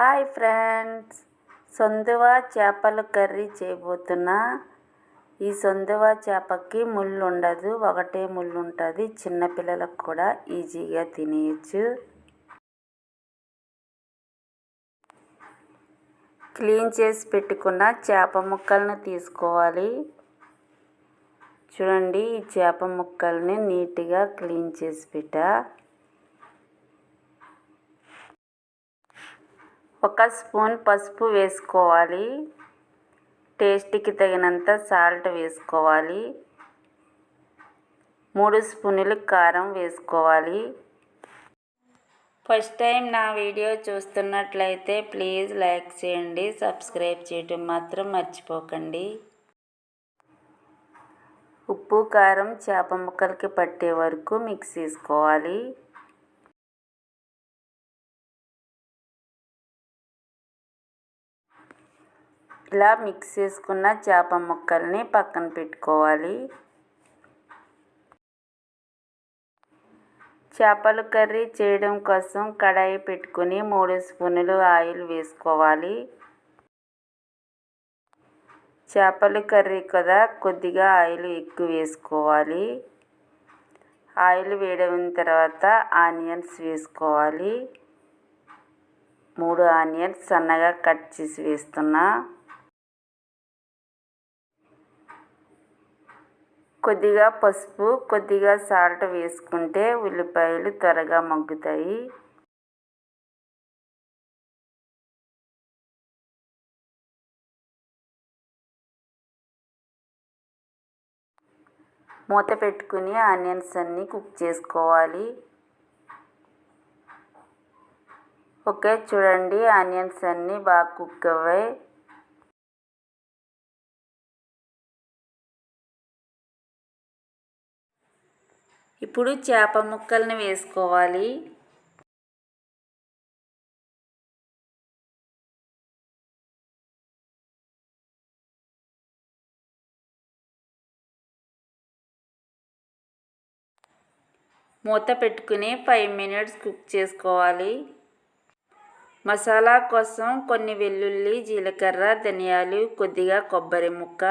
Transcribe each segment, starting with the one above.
Hi friends. సొందువ చేపల curry చేయబోతున్నా. ఈ సొందువ చేపకి ముళ్ళు ఉండదు ఒకటే ముళ్ళు ఉంటుంది చిన్నపిల్లలకు కూడా ఈజీగా తినేయచ్చు. క్లీన్ చేసి పెట్టుకున్న చేప ముక్కలను తీసుకోవాలి. చూడండి ఈ చేప ముక్కల్ని నీట్గా క్లీన్ చేసి పెట్టా. ఒక స్పూన్ పసుపు వేసుకోవాలి. టేస్ట్కి తగినంత సాల్ట్ వేసుకోవాలి. మూడు స్పూన్లు కారం వేసుకోవాలి. ఫస్ట్ టైం నా వీడియో చూస్తున్నట్లయితే ప్లీజ్ లైక్ చేయండి సబ్స్క్రైబ్ చేయటం మాత్రం మర్చిపోకండి. ఉప్పు కారం చేప ముక్కలకి పట్టే వరకు మిక్స్ చేసుకోవాలి. ఇలా మిక్స్ చేసుకున్న చేప ముక్కల్ని పక్కన పెట్టుకోవాలి. చేపల కర్రీ చేయడం కోసం కడాయి పెట్టుకుని మూడు స్పూన్లు ఆయిల్ వేసుకోవాలి. చేపల కర్రీ కదా కొద్దిగా ఆయిల్ ఎక్కువ వేసుకోవాలి. ఆయిల్ వేడైన తర్వాత ఆనియన్స్ వేసుకోవాలి. మూడు ఆనియన్స్ సన్నగా కట్ చేసి వేస్తున్నా. కొద్దిగా పసుపు కొద్దిగా సాల్ట్ వేసుకుంటే ఉల్లిపాయలు త్వరగా మగ్గుతాయి. మూత పెట్టుకుని ఆనియన్స్ అన్నీ కుక్ చేసుకోవాలి. ఓకే చూడండి ఆనియన్స్ అన్నీ బాగా కుక్ అవ్వాయి. ఇప్పుడు చేప ముక్కల్ని వేసుకోవాలి. మూత పెట్టుకుని ఫైవ్ మినిట్స్ కుక్ చేసుకోవాలి. మసాలా కోసం కొన్ని వెల్లుల్లి జీలకర్ర ధనియాలు కొద్దిగా కొబ్బరి ముక్క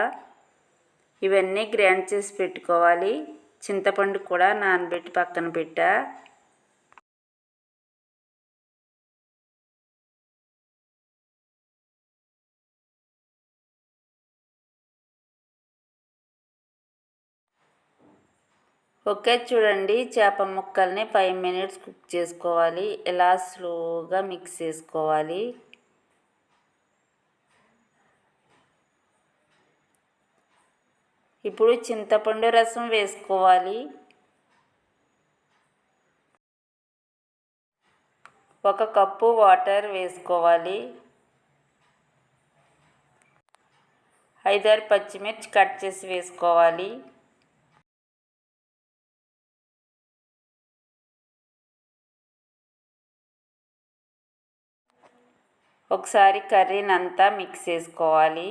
ఇవన్నీ గ్రైండ్ చేసి పెట్టుకోవాలి. చింతపండు కూడా నానబెట్టి పక్కన పెట్టా. ఓకే చూడండి. చేప ముక్కల్ని ఫైవ్ మినిట్స్ కుక్ చేసుకోవాలి. ఇలా స్లోగా మిక్స్ చేసుకోవాలి. ఇప్పుడు చింతపండు రసం వేసుకోవాలి. ఒక కప్పు వాటర్ వేసుకోవాలి. ఐదారు పచ్చిమిర్చి కట్ చేసి వేసుకోవాలి. ఒకసారి కర్రీని అంతా మిక్స్ చేసుకోవాలి.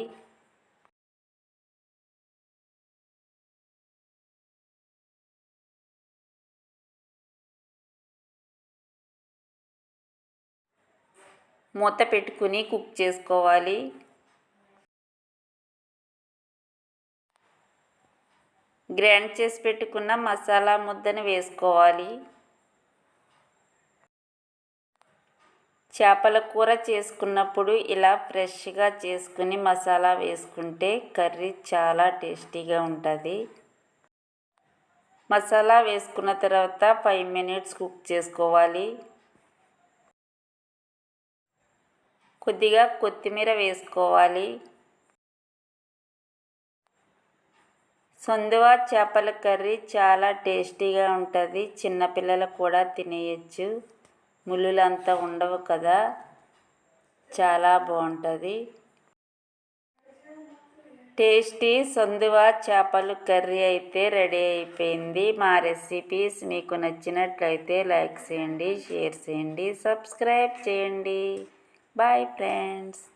మూత పెట్టుకుని కుక్ చేసుకోవాలి. గ్రైండ్ చేసి పెట్టుకున్న మసాలా ముద్దను వేసుకోవాలి. చేపల కూర చేసుకున్నప్పుడు ఇలా ఫ్రెష్గా చేసుకుని మసాలా వేసుకుంటే కర్రీ చాలా టేస్టీగా ఉంటుంది. మసాలా వేసుకున్న తర్వాత ఫైవ్ మినిట్స్ కుక్ చేసుకోవాలి. కొద్దిగా కొత్తిమీర వేసుకోవాలి. సొందువా చేపల కర్రీ చాలా టేస్టీగా ఉంటుంది. చిన్నపిల్లలు కూడా తినేయచ్చు. ముళ్ళులు అంతా ఉండవు కదా. చాలా బాగుంటుంది. టేస్టీ సొందువా చేపలు కర్రీ అయితే రెడీ అయిపోయింది. మా రెసిపీస్ మీకు నచ్చినట్లయితే లైక్ చేయండి షేర్ చేయండి సబ్స్క్రైబ్ చేయండి. Bye friends.